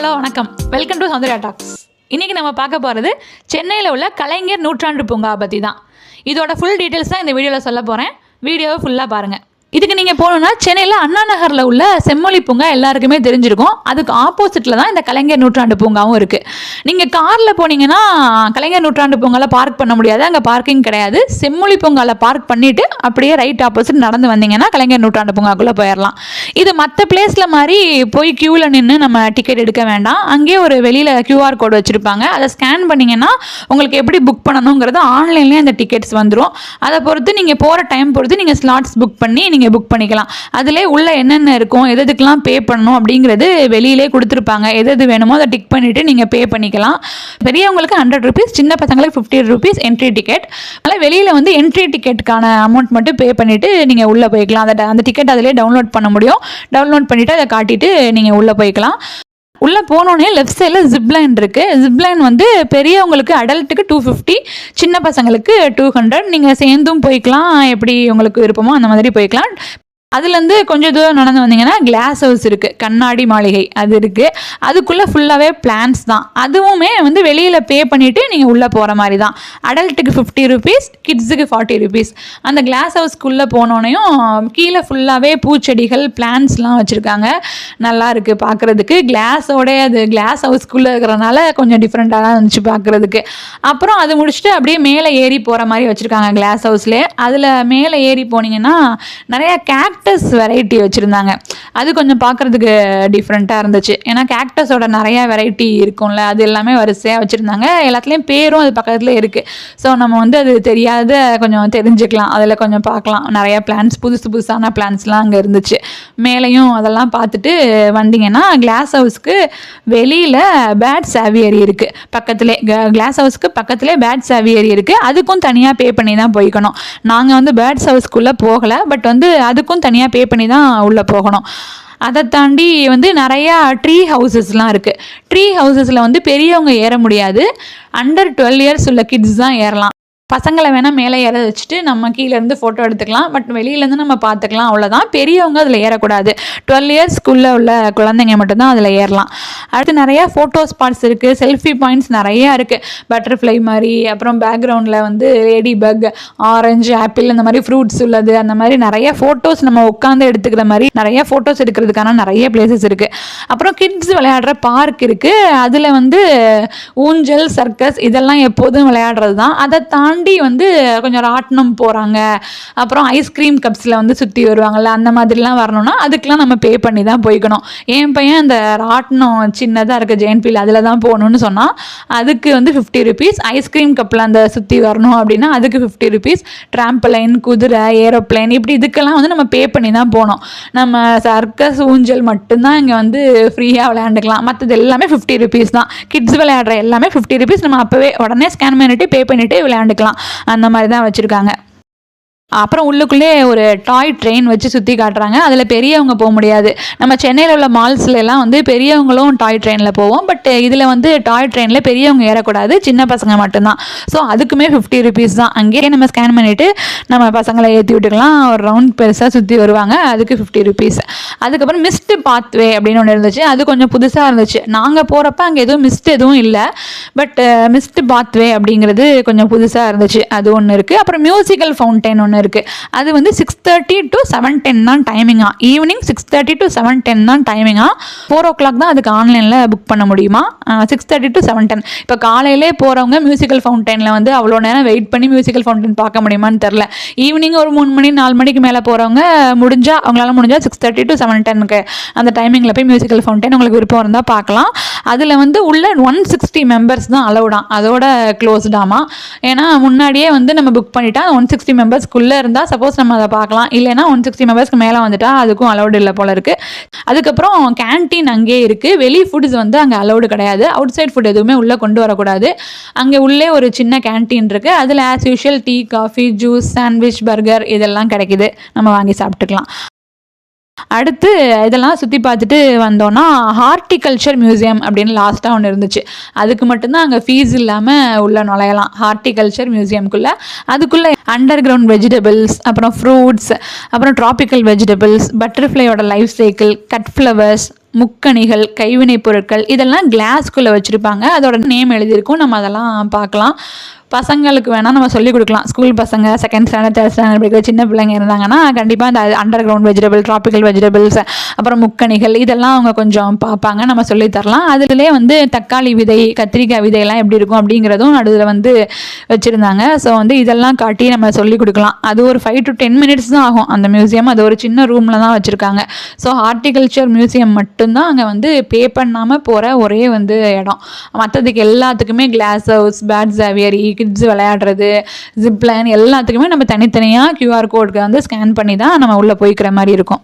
Hello வணக்கம். Welcome to Soundarya tax இன்றைக்கி நம்ம பார்க்க போகிறது சென்னையில் உள்ள கலைஞர் நூற்றாண்டு பூங்கா பற்றி தான் இதோட ஃபுல் டீட்டெயில்ஸ் தான் இந்த வீடியோவில் சொல்ல போகிறேன் வீடியோவை ஃபுல்லாக பாருங்கள் இதுக்கு நீங்கள் போகணுன்னா சென்னையில் அண்ணா நகரில் உள்ள செம்மொழி பூங்கா எல்லாருக்குமே தெரிஞ்சிருக்கும். அதுக்கு ஆப்போசிட்டில் தான் இந்த கலைஞர் நூற்றாண்டு பூங்காவும் இருக்குது நீங்கள் காரில் போனீங்கன்னா கலைஞர் நூற்றாண்டு பூங்காவில் பார்க் பண்ண முடியாது. அங்கே பார்க்கிங் கிடையாது. செம்மொழி பூங்காவில் பார்க் பண்ணிவிட்டு அப்படியே ரைட் ஆப்போசிட் நடந்து வந்தீங்கன்னா கலைஞர் நூற்றாண்டு பூங்காக்குள்ளே போயிடலாம் இது மற்ற பிளேஸில் மாதிரி போய் க்யூவில் நின்று நம்ம டிக்கெட் எடுக்க வேண்டாம். அங்கேயே ஒரு வெளியில் க்யூஆர் கோடு வச்சுருப்பாங்க. அதை ஸ்கேன் பண்ணிங்கன்னா உங்களுக்கு எப்படி புக் பண்ணணுங்கிறது ஆன்லைன்லேயே அந்த டிக்கெட்ஸ் வந்துடும் அதை பொறுத்து நீங்கள் போகிற டைம் பொறுத்து நீங்கள் ஸ்லாட்ஸ் புக் பண்ணி நீங்கள் நீங்கள் புக் பண்ணிக்கலாம். அதிலே உள்ள என்னென்ன இருக்கும் எது பே பண்ணணும் அப்படிங்கிறது வெளியிலே கொடுத்துருப்பாங்க. எது எது வேணுமோ அதை டிக் பண்ணிவிட்டு நீங்கள் பே பண்ணிக்கலாம். பெரியவங்களுக்கு ஹண்ட்ரட் ருபீஸ் சின்ன பசங்களுக்கு ஃபிஃப்டி ருபீஸ் என்ட்ரி டிக்கெட் அதனால் வெளியில் வந்து என்ட்ரி டிக்கெட்டுக்கான அமௌண்ட் மட்டும் பே பண்ணிவிட்டு நீங்கள் உள்ளே போய்க்கலாம். அந்த அந்த டிக்கெட் அதிலே டவுன்லோட் பண்ண முடியும். டவுன்லோட் பண்ணிவிட்டு அதை காட்டிட்டு நீங்கள் உள்ளே போய்க்கலாம். உள்ளே போனோடனே லெஃப்ட் சைடில் ஜிப்லைன் இருக்குது ஜிப்லைன் வந்து பெரியவங்களுக்கு அடல்ட்டுக்கு டூ ஃபிஃப்டி சின்ன பசங்களுக்கு டூ ஹண்ட்ரட் நீங்கள் சேர்ந்தும் போய்க்கலாம் எப்படி உங்களுக்கு விருப்பமோ அந்த மாதிரி போய்க்கலாம். அதுலேருந்து கொஞ்சம் தூரம் நடந்து வந்தீங்கன்னா கிளாஸ் ஹவுஸ் இருக்குது கண்ணாடி மாளிகை அது இருக்குது அதுக்குள்ளே ஃபுல்லாகவே பிளான்ஸ் தான். அதுவுமே வந்து வெளியில் பே பண்ணிவிட்டு நீங்கள் உள்ளே போகிற மாதிரி தான். அடல்ட்டுக்கு ஃபிஃப்டி ருபீஸ் கிட்ஸுக்கு ஃபார்ட்டி ருபீஸ் அந்த கிளாஸ் ஹவுஸ்க்குள்ளே போனோடனையும் கீழே ஃபுல்லாகவே பூச்செடிகள் பிளான்ஸ்லாம் வச்சுருக்காங்க. நல்லா இருக்குது பார்க்குறதுக்கு கிளாஸோட அது கிளாஸ் ஹவுஸ்க்குள்ளே இருக்கிறனால கொஞ்சம் டிஃப்ரெண்ட்டாக தான் இருந்துச்சு பார்க்குறதுக்கு அப்புறம் அது முடிச்சுட்டு அப்படியே மேலே ஏறி போகிற மாதிரி வச்சுருக்காங்க கிளாஸ் ஹவுஸ்லேயே அதில் மேலே ஏறி போனீங்கன்னா நிறையா கேக்டஸ் வெரைட்டி வச்சுருந்தாங்க. அது கொஞ்சம் பார்க்குறதுக்கு டிஃப்ரெண்ட்டாக இருந்துச்சு. ஏன்னா கேக்டஸோட நிறையா வெரைட்டி இருக்கும்ல அது எல்லாமே வரிசையாக வச்சுருந்தாங்க. எல்லாத்துலேயும் பேரும் அது பக்கத்தில் இருக்குது ஸோ நம்ம வந்து அது தெரியாத கொஞ்சம் தெரிஞ்சுக்கலாம். அதில் கொஞ்சம் பார்க்கலாம். நிறையா பிளான்ஸ் புதுசு புதுசான பிளான்ஸ்லாம் அங்கே இருந்துச்சு. மேலேயும் அதெல்லாம் பார்த்துட்டு வந்தீங்கன்னா கிளாஸ் ஹவுஸ்க்கு வெளியில் பேட் சாவியரி இருக்குது பக்கத்துலே கிளாஸ் ஹவுஸ்க்கு பக்கத்துலேயே பேட் சாவியரி இருக்குது அதுக்கும் தனியாக பே பண்ணி தான் போய்க்கணும். நாங்கள் வந்து பேர்ட்ஸ் ஹவுஸ்க்குள்ளே போகலை. பட் வந்து அதுக்கும் தனியாக பே பண்ணி தான் உள்ளே போகணும். அதை தாண்டி வந்து நிறையா ட்ரீ ஹவுசஸ்லாம் இருக்குது ட்ரீ ஹவுசஸில் வந்து பெரியவங்க ஏற முடியாது. அண்டர் டுவெல் இயர்ஸ் உள்ள கிட்ஸ் தான் ஏறலாம். பசங்களை வேணால் மேலே ஏற வச்சுட்டு நம்ம கீழேருந்து ஃபோட்டோ எடுத்துக்கலாம். பட் வெளியிலேருந்து நம்ம பார்த்துக்கலாம். அவ்வளோதான் பெரியவங்க அதில் ஏறக்கூடாது. டுவெல் இயர்ஸ்க்குள்ளே உள்ள குழந்தைங்க மட்டும்தான் அதில் ஏறலாம். அடுத்து நிறையா ஃபோட்டோ ஸ்பாட்ஸ் இருக்குது செல்ஃபி பாயிண்ட்ஸ் நிறையா இருக்குது பட்டர்ஃப்ளை மாதிரி அப்புறம் பேக்ரவுண்டில் வந்து லேடி பக் ஆரஞ்சு ஆப்பிள் இந்த மாதிரி ஃப்ரூட்ஸ் உள்ளது. அந்த மாதிரி நிறைய ஃபோட்டோஸ் நம்ம உட்காந்து எடுத்துக்கிற மாதிரி நிறைய ஃபோட்டோஸ் எடுக்கிறதுக்கான நிறைய பிளேசஸ் இருக்குது அப்புறம் கிட்ஸ் விளையாடுற பார்க் இருக்குது அதில் வந்து ஊஞ்சல் சர்க்கஸ் இதெல்லாம் எப்போதும் விளையாடுறது தான் அதை தாண்டி வந்து கொஞ்சம் ராட்டினம் போகிறாங்க அப்புறம் ஐஸ்கிரீம் கப்ஸில் வந்து சுற்றி வருவாங்கள்ல அந்த மாதிரிலாம் வரணும்னா அதுக்கெலாம் நம்ம பே பண்ணி தான் போய்க்கணும். என் பையன் அந்த ராட்டினம் சின்னதாக இருக்க ஜெயன்ஃபீல் அதில் தான் போகணுன்னு சொன்னால் அதுக்கு வந்து ஃபிஃப்டி ருபீஸ் ஐஸ்கிரீம் கப்பில் அந்த சுற்றி வரணும் அப்படின்னா அதுக்கு ஃபிஃப்டி ருபீஸ் ட்ராம்பலைன் குதிரை ஏரோப்ளைன் இப்படி இதுக்கெல்லாம் வந்து நம்ம பே பண்ணி தான் போகணும். நம்ம சர்க்கஸ் ஊஞ்சல் மட்டும்தான் இங்கே வந்து ஃப்ரீயாக விளையாண்டுக்கலாம். மற்றது எல்லாமே ஃபிஃப்டி ருபீஸ் தான். கிட்ஸ் விளையாடுற எல்லாமே ஃபிஃப்டி ருபீஸ் நம்ம அப்போவே உடனே ஸ்கேன் பண்ணிட்டு பே பண்ணிவிட்டு விளையாண்டுக்கலாம். அந்த மாதிரி தான் வச்சுருக்காங்க. அப்புறம் உள்ளுக்குள்ளே ஒரு டாய் ட்ரெயின் வச்சு சுற்றி காட்டுறாங்க. அதில் பெரியவங்க போக முடியாது. நம்ம சென்னையில் உள்ள மால்ஸ்ல எல்லாம் வந்து பெரியவங்களும் டாய் ட்ரெயினில் போவோம். பட் இதில் வந்து டாய் ட்ரெயினில் பெரியவங்க ஏறக்கூடாது. சின்ன பசங்க மட்டும்தான். ஸோ அதுக்குமே ஃபிஃப்டி ருபீஸ் தான். அங்கேயே நம்ம ஸ்கேன் பண்ணிவிட்டு நம்ம பசங்களை ஏற்றி விட்டுக்கலாம். ஒரு ரவுண்ட் பெருசாக சுற்றி வருவாங்க. அதுக்கு ஃபிஃப்டி ருபீஸ் அதுக்கப்புறம் மிஸ்டு பாத்வே அப்படின்னு ஒன்று இருந்துச்சு. அது கொஞ்சம் புதுசாக இருந்துச்சு. நாங்கள் போகிறப்ப அங்கே எதுவும் மிஸ்ட் எதுவும் இல்லை. பட் மிஸ்டு பாத்வே அப்படிங்கிறது கொஞ்சம் புதுசாக இருந்துச்சு. அது ஒன்று இருக்குது அப்புறம் மியூசிக்கல் ஃபவுண்டைன் ஒன்று இருக்குது அது வந்து six thirty to seven ten தான் டைமிங்கா evening six thirty to seven ten தான் டைமிங்கா ஃபோர் ஓ கிளாக் தான் அதுக்கு ஆன்லைனில் புக் பண்ண முடியுமா? Six thirty to seven ten இப்போ காலையிலே போகிறவங்க மியூசிக்கல் ஃபவுண்டைனில் வந்து அவ்வளோ நேரம் வெயிட் பண்ணி மியூசிக்கல் ஃபவுண்டன் பார்க்க முடியுமான்னு தெரில ஈவினிங் ஒரு மூணு மணி நாலு மணிக்கு மேலே போகிறவங்க முடிஞ்சால் அவங்களால முடிஞ்சால் சிக்ஸ் தேர்ட்டி டு செவன் டென்னுக்கு அந்த டைமிங்கில் போய் மியூசிக்கல் ஃபவுண்டன் உங்களுக்கு விருப்பம் இருந்தால் பார்க்கலாம். அதில் வந்து உள்ள ஒன் சிக்ஸ்டி மெம்பர்ஸ் தான் அலௌடாம் அதோட க்ளோஸ்டாமா ஏன்னா முன்னாடியே வந்து நம்ம புக் பண்ணிட்டா ஒன் சிக்ஸ்டி மெம்பர்ஸ்க்குள்ளே இருந்தால் சப்போஸ் நம்ம அதை பார்க்கலாம். இல்லைன்னா ஒன் சிக்ஸ்டி மெம்பர்ஸ்க்கு மேலே வந்துட்டால் அதுக்கும் அலௌடு இல்லை போல இருக்குது அதுக்கப்புறம் கேன்டீன் அங்கேயே இருக்குது வெளி ஃபுட்ஸ் வந்து அங்கே அலௌடு கிடையாது. அவுட் சைட் ஃபுட் எதுவுமே உள்ளே கொண்டு வரக்கூடாது. அங்கே உள்ளே ஒரு சின்ன கேன்டீன் இருக்குது அதில் as usual tea coffee juice sandwich burger இதெல்லாம் கிடைக்குது. நம்ம வாங்கி சாப்பிட்டுக்கலாம். அடுத்து இதெல்லாம் சுற்றி பார்த்துட்டு வந்தோன்னா ஹார்டிகல்ச்சர் மியூசியம் அப்படின்னு லாஸ்ட்டாக ஒன்று இருந்துச்சு. அதுக்கு மட்டும்தான் அங்கே ஃபீஸ் இல்லாமல் உள்ளே நுழையலாம். ஹார்டிகல்ச்சர் மியூசியம்குள்ளே. அதுக்குள்ளே அண்டர் கிரவுண்ட் வெஜிடபிள்ஸ் அப்புறம் ஃப்ரூட்ஸ் அப்புறம் ட்ராபிக்கல் வெஜிடபிள்ஸ் பட்டர்ஃப்ளையோட லைஃப் சைக்கிள் கட் ஃப்ளவர்ஸ் முக்கணிகள் கைவினைப் பொருட்கள் இதெல்லாம் கிளாஸ்குள்ளே வச்சுருப்பாங்க. அதோட நேம் எழுதியிருக்கும். நம்ம அதெல்லாம் பார்க்கலாம். பசங்களுக்கு வேணால் நம்ம சொல்லிக் கொடுக்கலாம். ஸ்கூல் பசங்க செகண்ட் ஸ்டாண்டர்ட் தேர்ட் ஸ்டாண்டர்ட் படிக்கிற சின்ன பிள்ளைங்க இருந்தாங்கன்னா கண்டிப்பாக அந்த underground vegetable tropical vegetables அப்புறம் முக்கணிகள் இதெல்லாம் அவங்க கொஞ்சம் பார்ப்பாங்க. நம்ம சொல்லித் தரலாம். அதுலேயே வந்து தக்காளி விதை கத்திரிக்காய் விதையெல்லாம் எப்படி இருக்கும் அப்படிங்கிறதும் நடுவில் வந்து வச்சுருந்தாங்க. ஸோ வந்து இதெல்லாம் காட்டி நம்ம சொல்லிக் கொடுக்கலாம். அது ஒரு ஃபைவ் டு டென் மினிட்ஸ் தான் ஆகும். அந்த மியூசியம் அது ஒரு சின்ன ரூமில் தான் வச்சுருக்காங்க. ஸோ ஹார்டிகல்ச்சர் மியூசியம் மட்டும்தான் அங்கே வந்து பே பண்ணாமல் போகிற ஒரே வந்து இடம். மற்றதுக்கு எல்லாத்துக்குமே glass house bird aviary kids விளையாடுறது ஜிப்லைன் எல்லாத்துக்குமே நம்ம தனித்தனியாக கியூஆர் கோடுக்கு வந்து ஸ்கேன் பண்ணி தான் நம்ம உள்ளே போய்க்கிற மாதிரி இருக்கும்.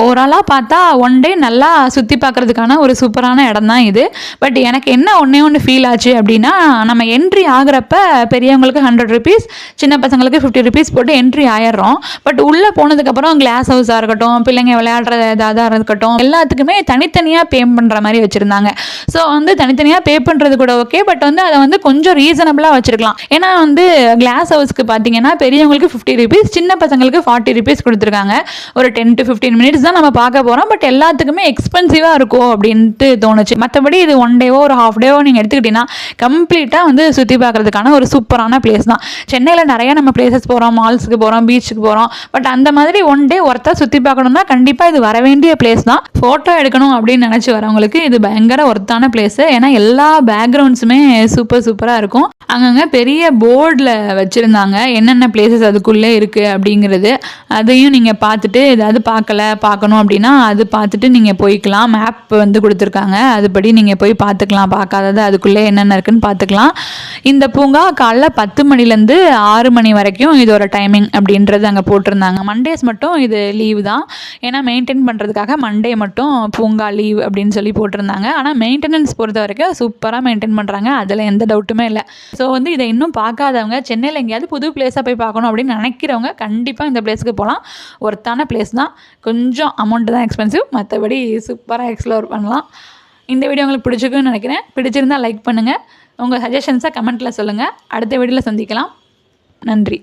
ஓவராலாக பார்த்தா ஒன் டே நல்லா சுற்றி பார்க்குறதுக்கான ஒரு சூப்பரான இடம் தான் இது. பட் எனக்கு என்ன ஒன்றே ஒன்று ஃபீல் ஆச்சு அப்படின்னா நம்ம என்ட்ரி ஆகிறப்ப பெரியவங்களுக்கு ஹண்ட்ரட் ருபீஸ் சின்ன பசங்களுக்கு ஃபிஃப்டி ருபீஸ் போட்டு என்ட்ரி ஆயிடுறோம். பட் உள்ளே போனதுக்கப்புறம் கிளாஸ் ஹவுஸாக இருக்கட்டும் பிள்ளைங்க விளையாடுற இதாக இருக்கட்டும் எல்லாத்துக்குமே தனித்தனியாக பே பண்ணுற மாதிரி வச்சுருந்தாங்க. ஸோ வந்து தனித்தனியாக பே பண்ணுறது கூட ஓகே பட் வந்து அதை வந்து கொஞ்சம் ரீசனபிளாக வச்சுருக்கலாம். ஏன்னா வந்து கிளாஸ் ஹவுஸ்க்கு பார்த்தீங்கன்னா பெரியவங்களுக்கு ஃபிஃப்டி ருபீஸ் சின்ன பசங்களுக்கு ஃபார்ட்டி ருபீஸ் கொடுத்துருக்காங்க. ஒரு டென் டு ஃபிஃப்டீன் மினிட்ஸ் தான் நம்ம பார்க்க போகிறோம் பட் எல்லாத்துக்குமே எக்ஸ்பென்சிவாக இருக்கும் அப்படின்ட்டு தோணுச்சு. மற்றபடி இது ஒன் டேவோ ஒரு ஹாஃப் டேவோ நீங்கள் எடுத்துக்கிட்டிங்கன்னா கம்ப்ளீட்டாக வந்து சுற்றி பார்க்குறதுக்கான ஒரு சூப்பரான பிளேஸ் தான். சென்னையில் நிறையா நம்ம பிளேசஸ் போகிறோம் மால்ஸுக்கு போகிறோம் பீச்சுக்கு போகிறோம் பட் அந்த மாதிரி ஒன் டே ஒருத்தா சுற்றி பார்க்கணும்னா கண்டிப்பாக இது வர வேண்டிய பிளேஸ் தான். ஃபோட்டோ எடுக்கணும் அப்படின்னு நினச்சி வரவங்களுக்கு இது பயங்கர ஒர்த்தான பிளேஸு ஏன்னா எல்லா பேக்ரவுண்ட்ஸுமே சூப்பர் சூப்பராக இருக்கும். அங்கங்கே பெரிய போர்டில் வச்சுருந்தாங்க. என்னென்ன பிளேசஸ் அதுக்குள்ளே இருக்குது அப்படிங்கிறது. அதையும் நீங்கள் பார்த்துட்டு ஏதாவது பார்க்கல பார்க்கணும் அப்படின்னா அது பார்த்துட்டு நீங்கள் போய்க்கலாம். மேப் வந்து கொடுத்துருக்காங்க. அதுபடி நீங்கள் போய் பார்த்துக்கலாம். பார்க்காதது அதுக்குள்ளே என்னென்ன இருக்குன்னு பார்த்துக்கலாம். இந்த பூங்கா காலைல பத்து மணிலேருந்து ஆறு மணி வரைக்கும் இதோட டைமிங் அப்படின்றது அங்கே போட்டிருந்தாங்க. மண்டேஸ் மட்டும் இது லீவு தான். ஏன்னா மெயின்டைன் பண்ணுறதுக்காக மண்டே மட்டும் பூங்கா லீவ் அப்படின்னு சொல்லி போட்டிருந்தாங்க. ஆனால் மெயின்டெனன்ஸ் பொறுத்த வரைக்கும் சூப்பராக மெயின்டைன் பண்ணுறாங்க அதில் எந்த டவுட்டுமே இல்லை. ஸோ வந்து இதை இன்னும் பார்க்காதவங்க சென்னையில் எங்கேயாவது புது பிளேஸாக போய் பார்க்கணும் அப்படின்னு நினைக்கிறவங்க கண்டிப்பாக இந்த பிளேஸுக்கு போகலாம். ஒர்த்தான பிளேஸ் தான். கொஞ்சம் கொஞ்சம் அமௌண்ட்டு தான் எக்ஸ்பென்சிவ் மற்றபடி சூப்பராக எக்ஸ்ப்ளோர் பண்ணலாம். இந்த வீடியோ உங்களுக்கு பிடிச்சிருக்குன்னு நினைக்கிறேன். பிடிச்சிருந்தால் லைக் பண்ணுங்கள் உங்கள் சஜஷன்ஸை கமெண்ட்டில் சொல்லுங்கள் அடுத்த வீடியோவில் சந்திக்கலாம். நன்றி.